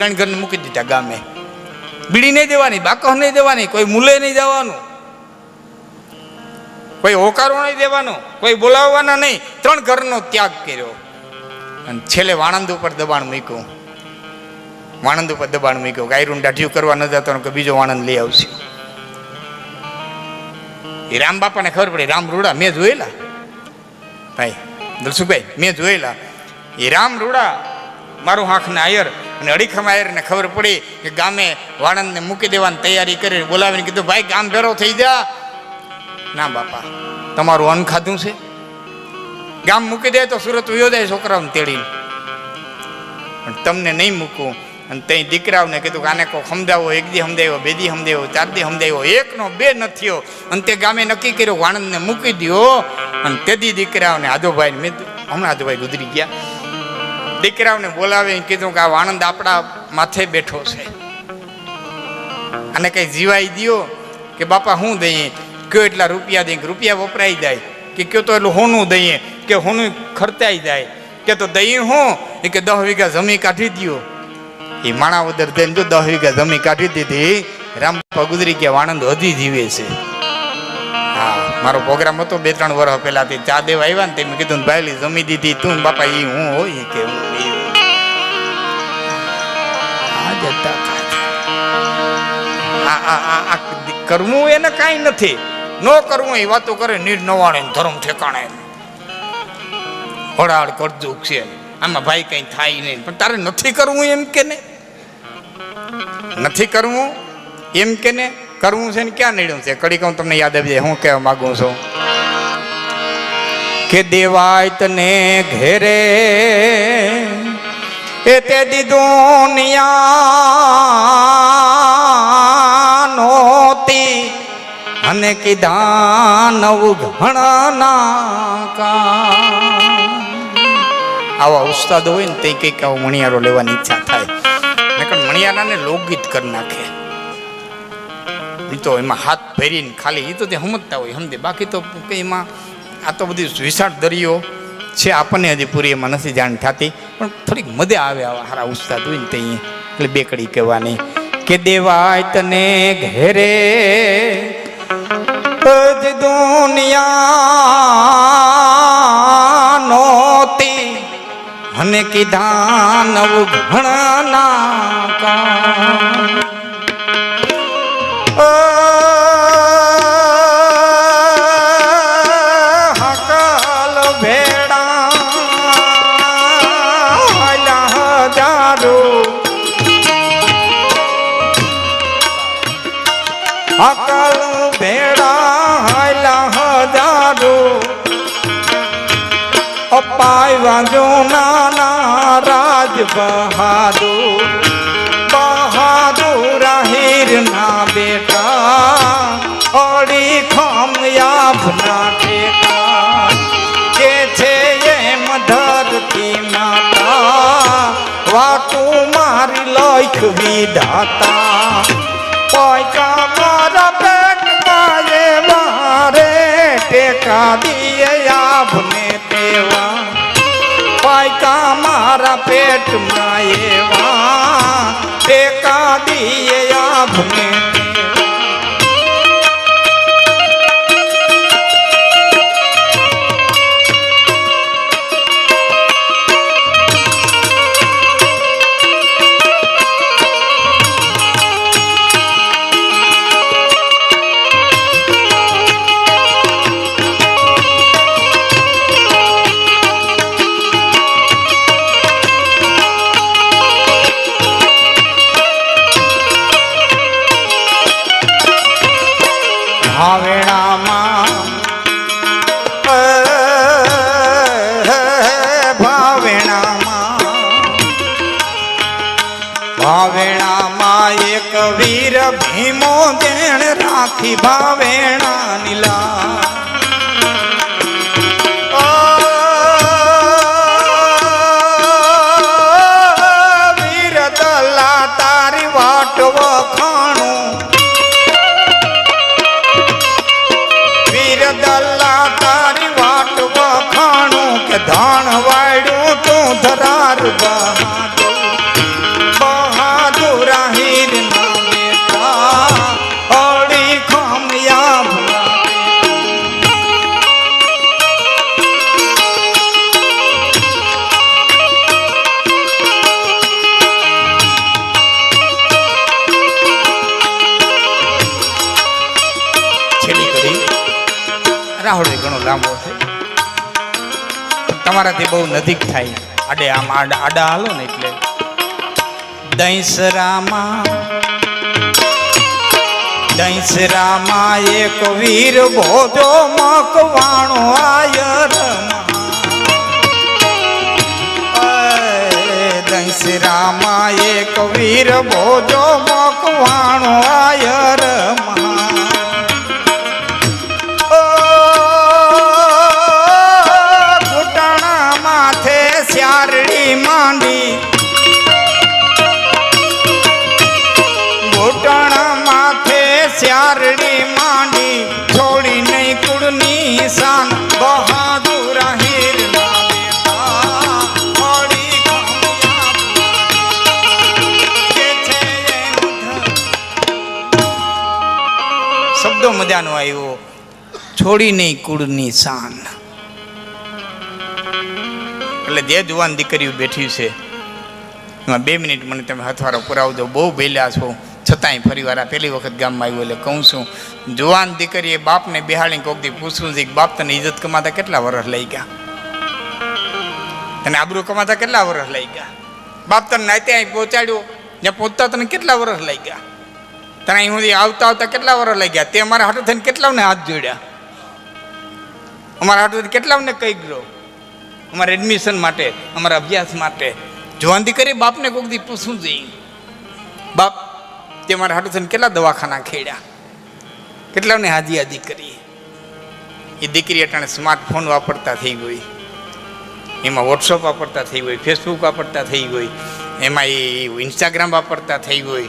ત્રણ ઘરને મૂકી દીધા ગામે. બીડી નહીં દેવાની બાકહ નહીં દેવાની, કોઈ મૂલે નહીં જવાનું. કોઈ હોકારો નહીં દેવાનો, કોઈ બોલાવવાના નહીં. ત્રણ ઘરનો ત્યાગ કર્યો. અને છેલ્લે વાણંદ ઉપર દબાણ મૂક્યું. વાણંદ ઉપર દબાણ મૂક્યું ગાયરું દાઢિયું કરવા ન જતો કે બીજો વાણંદ લઈ આવશે. એ રામ બાપાને ખબર પડી, રામ રૂડા, મેં જોયેલા. ભાઈ, દલસુખભાઈ, મેં જોયેલા. એ રામ રૂડા, મારું હાંખને આયર અને અડીખમાયરને ખબર પડી કે ગામે વાણંદને મૂકી દેવાની તૈયારી કરી બોલાવીને કીધું, ભાઈ, ગામ ભેરો થઈ જા. ના, બાપા, તમારું અન્ન ખાધું છે? ગામ મૂકી દે તો સુરત જાય છોકરાઓને તેડીને. પણ તમને નહીં મૂકું. અને તઈ દીકરાઓને કીધું કે આને કોઈ સમજાવો, એક દી સમજાવ્યો, બે દી સમજાવ્યો, ચાર દી સમજાવ્યો, એકનો બે ન થયો. અને તે ગામે નક્કી કર્યું, વાણંદને મૂકી દ્યો. અને તે દી દીકરાઓને આદોભાઈ મેં હમણાં આદોભાઈ ગુજરી ગયા. દીકરાઓને બોલાવે કીધું કે આ વાણંદ આપણા માથે બેઠો છે. અને કઈ જીવાઈ દ્યો કે બાપા હું દઈએ? કયો એટલા રૂપિયા દઈએ? રૂપિયા વપરાઈ જાય. કે કયો તો એટલું હોનું દઈએ? કે હોનું ખર્ચાઈ જાય. કે તો દઈએ હું? એ કે દસ વીઘા જમી કાઢી દો એ માણા ઉદર દઈને જો દસ વીઘા જમી કાઢી દીધી. રામ ગુજરી ગયા વાણંદ હજી જીવે છે. મારો પ્રોગ્રામ હતો બે ત્રણ વર્ષ પહેલા તે ચા દેવા આવ્યા ને તે મેં કીધું ભાઈ જમી દીધી. તું બાપા એ હું. હોય કે કરવું એને કાંઈ નથી. ન કરવું એ વાતો કરે નિર્નવાણે ધર્મ ઠેકાણે. હળાળ કરજો છે આમાં ભાઈ કઈ થાય નહીં. પણ તારે નથી કરવું એમ કે ને? નથી કરવું એમ કે ને? કરવું છે ને ક્યાં નડ્યું છે? કડી કહું તમને યાદ આવી જાય હું કહેવા માંગુ છું કે દેવાય તને ઘેરે એ તે દુનિયા નોતી અને કીધા નવું ઘણા આવા ઉસ્તાદ હોય ને તે કંઈક આવો મણિયારો લેવાની ઈચ્છા થાય. મણિયારાને લોકગીત કરી નાખે. એ તો એમાં હાથ ભરીને ખાલી એ તો તે સમજતા હોય, સમજે? બાકી તો કંઈ એમાં આ તો બધી વિશાળ દરિયો છે, આપણને હજી પૂરી એમાં નથી જાણ થતી. પણ થોડીક મજા આવે આવા હારા ઉસ્તાદ હોય ને તે એટલે બેકડી કહેવાની. કે દેવાય તને ઘેરે દુનિયા નોતી. અને કીધા નવ ઘણા હકલ ભેડા હજારો. અપાય વાંજો નાના રાજ બહાદુર. બહાદુર હીર ના બેટા. અડી ખમ યાભના ઠેકા. કે છે એમ ધરતી માતા વાતું મારી લખ વિધાતા. પેટમાં એવા ટેકા આભને ભાવેણામાં એક વીર ભીમો દેણ રાખી ભાવેણા નીલા વીર દલા તારી વાટ વખાણું. વીર દલા તારી વાટ વખાણું કે ધાણ વાડ્યું તું ધરાર બહાદુર રાહોડે ઘણો લાંબો છે. તમારાથી બહુ નજીક થાય. આડે આમ આડા આડા હાલો ને એટલે. દૈસરામાં દૈસરામાં એક વીર ભોજો મકવાણો આયર દૈસરામાં એક વીર ભોજો મજાનો આવ્યો. છોડી નહીં કુળની શાન. એટલે જે જુવાન દીકરીઓ બેઠી છે, એમાં બે મિનિટ મને તમે હથવારો પુરાવજો બહુ ભેલા છો. છતાંય ફરી વાર પહેલી વખત ગામમાં આવ્યો એટલે કહું છું, જુવાન દીકરીએ બાપને બિહાળી કોક દી પૂછવું છે કે બાપ તને ઇજ્જત કમાતા કેટલા વર્ષ લઈ ગયા? તને આબરૂ કમાતા કેટલા વર્ષ લઈ ગયા? બાપ તને નાતે અહીં પહોંચાડ્યો જ્યાં પહોંચતા તને કેટલા વર્ષ લઈ ગયા? અહીં સુધી આવતા આવતા કેટલા વર્ષ લઈ ગયા? તે અમારા હાથો થઈને કેટલાને હાથ જોડ્યા? અમારા હાથે કેટલાને કહી ગયો? અમારા એડમિશન માટે, અમારા અભ્યાસ માટે. જોવાન દીકરી બાપને કોઈક દી પૂછવું જોઈએ. બાપ, તે મારા હાટુ થઈને કેટલા દવાખાના ખેડ્યા? કેટલાને હાજી હાજી કરી એ દીકરી અટાણે સ્માર્ટફોન વાપરતા થઈ ગઈ. એમાં વોટ્સઅપ વાપરતા થઈ ગઈ ફેસબુક વાપરતા થઈ ગઈ. એમાં એ ઇન્સ્ટાગ્રામ વાપરતા થઈ ગઈ.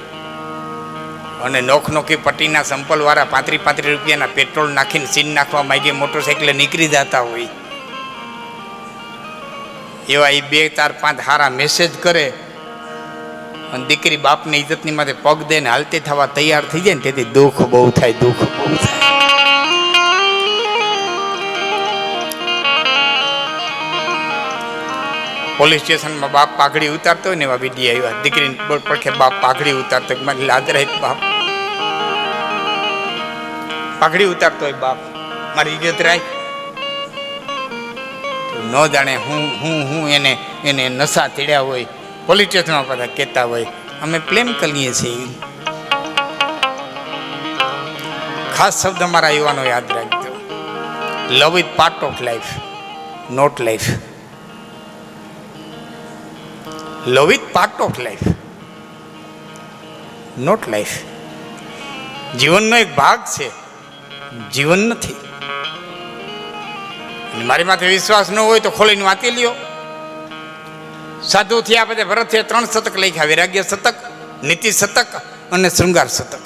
અને નોખ નોખી પટ્ટીના સંપલવાળા પાંત્રીસ પાંત્રીસ રૂપિયાના પેટ્રોલ નાખીને સીન નાખવા માંગીએ મોટરસાઇકલે નીકળી જતા હોય. એવા એ બે ચાર પાંચ હારા મેસેજ કરે અને દીકરી બાપની ઇજ્જતની માથે પગ દઈને હાલતી થવા તૈયાર થઈ જાય ને, તેથી દુઃખ બહુ થાય, દુઃખ બહુ થાય. પોલીસ સ્ટેશનમાં બાપ પાઘડી ઉતારતો હોય ને એવા વીડિયો આવ્યા. દીકરીને પડખે બાપ પાઘડી ઉતારતો મારી લાજ રહી બાપ. પાઘડી ઉતારતો હોય બાપ. મારી ઇજ્જત રાખ ન જાણે હું હું હું એને એને નશા તેડ્યા હોય, પોલીસ સ્ટેશનમાં બધા કહેતા હોય. અમે પ્રેમ કરીએ છીએ. ખાસ શબ્દ મારા યુવાનો યાદ રાખજો. Love is part of life not life love is part of life not life જીવનનો એક ભાગ છે. જીવન નથી. મારી માથે વિશ્વાસ ન હોય તો ખોલીને વાંચી લ્યો. સાધુ થયા પછી ભરત થયા ત્રણ શતક લખ્યા. વૈરાગ્ય શતક, નીતિ શતક અને શૃંગાર શતક.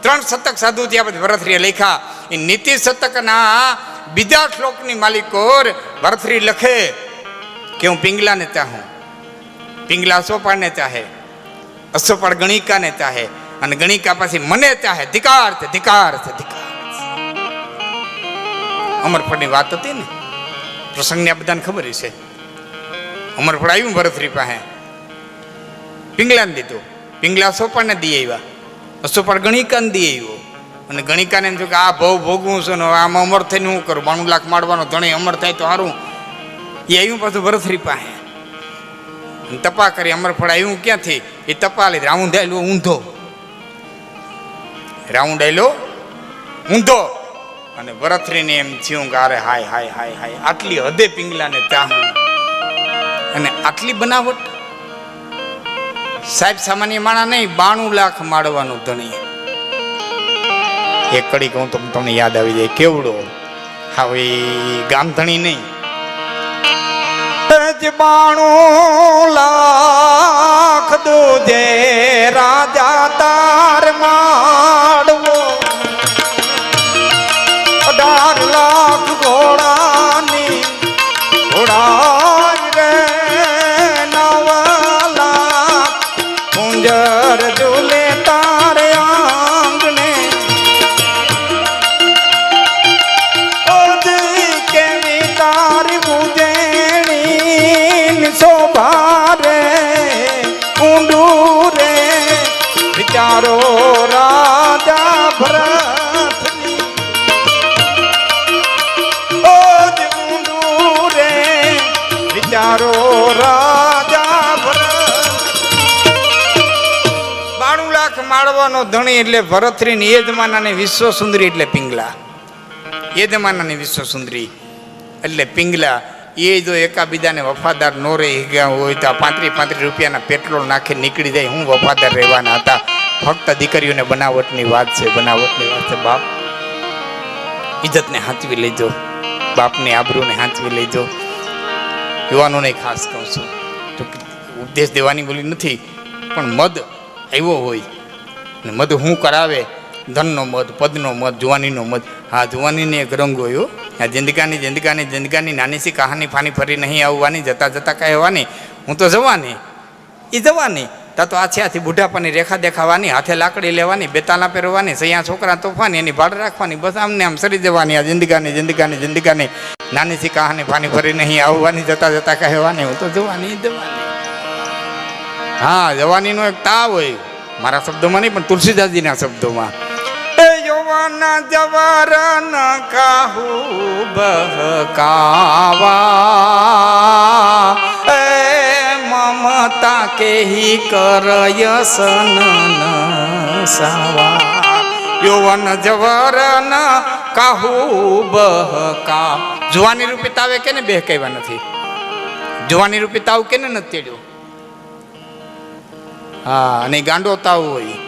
ત્રણ શતક સાધુ થયા પછી ભરતરીએ લખ્યા. એ નીતિ શતકના બીજા શ્લોકની માલિકોર ભરતરી લખે કે હું પિંગલાને ચાહું પિંગલા સોપાને ચાહે, અસોપાળ ગણિકાને ચાહે, અને ગણિકા પછી મને ચાહે, ધિકાર છે ધિકાર છે, ધિકાર અમરફળની વાત હતી ને, પ્રસંગને આ બધાને ખબર છે અમરફળ આવ્યું ભરતરી પાસે. પિંગલાને દીધું. પિંગલા સોપાને દઈ આવ્યા. અસોપાળ ગણિકાને દઈ આવ્યો. અને ગણિકાને એમ થયું કે આ ભવ ભોગવું છે ને આમાં અમર થઈને હું કરું? બાણું લાખ મારવાનો ધણી અમર થાય તો સારું. એ આવ્યું પાછું ભરતરી પાસે. તપા કરી અમરફળ આવ્યું ક્યાંથી? એ તપા લીધી રાઉન્ડ આવેલો ઊંધો. રાઉન્ડ આવેલો ઊંધો. અને વરથરીને એમ થયું કે અરે હાય હાય હાય હાય, આટલી હદે પિંગલાને ચાહું. અને આટલી બનાવટ? સાહેબ, સામાન્ય માણા નહીં, બાણું લાખ માળવાનું ધણી. એક કડી કહું તો તમને યાદ આવી જાય. કેવડો? હવે ગામ ધણી નહીં. જ બાણું લાખ દૂધે રાજા તાર શોભારે ઊંડું રે વિચારો રાજા ભરતની. રે વિચારો રાજા બાણું લાખ માળવાનો ધણી એટલે ભરતરીની યજમાનાની વિશ્વ સુંદરી એટલે પિંગલા. યજમાનાની વિશ્વ સુંદરી એટલે પિંગલા. એ જો એકાબીજાને વફાદાર નો રહી ગયા હોય તો પાંત્રીસ પાંત્રીસ રૂપિયાના પેટ્રોલ નાખી નીકળી જાય, હું વફાદાર રહેવાના હતા. ફક્ત દીકરીઓને બનાવટની વાત છે, બનાવટની વાત છે, બાપ. ઇજ્જતને હાંચવી લેજો, બાપની આબરૂને હાંચવી લેજો. યુવાનોને ખાસ કહું છું. તો ઉપદેશ દેવાની બોલી નથી, પણ મદ આવ્યો હોય ને મદ હું કરાવે ધનનો મધ, પદનો મધ, જુવાનીનો મધ. હા, જુવાનીને એક રંગ હોય આ જિંદગાની જિંદગાની જિંદગાની નાની સી કહાની ફાની ફરી નહીં આવવાની, જતા જતા કહેવાની હું તો જવાની. એ જવાની. તા તો આછી આથી બુઢાપાની રેખા દેખાવાની, હાથે લાકડી લેવાની, બેતાલા પહેરવાની, સૈયા છોકરા તોફાની, એની ભાડ રાખવાની, બસ આમને આમ સરી જવાની આ જિંદગાની જિંદગાની જિંદગાની. નાની સી કહાની ફાની ફરી નહીં આવવાની, જતા જતા કહેવાની હું તો જવાની જવાની. હા, જવાનીનો એક તાવ હોય. મારા શબ્દોમાં નહીં, પણ તુલસીદાસજીના શબ્દોમાં. એ યૌવના ન કાહુ બહકાવા. એ મમતા કેહી કરય સનન સાવા. યૌવન જવરન કાહુ બહકા. જુવાની રૂપી તાવે કેને બહેકાવ્યા નથી? જુવાની રૂપી તાવ કેને નથી તેડ્યો? હા, અને ગાંડો તાવ હોય.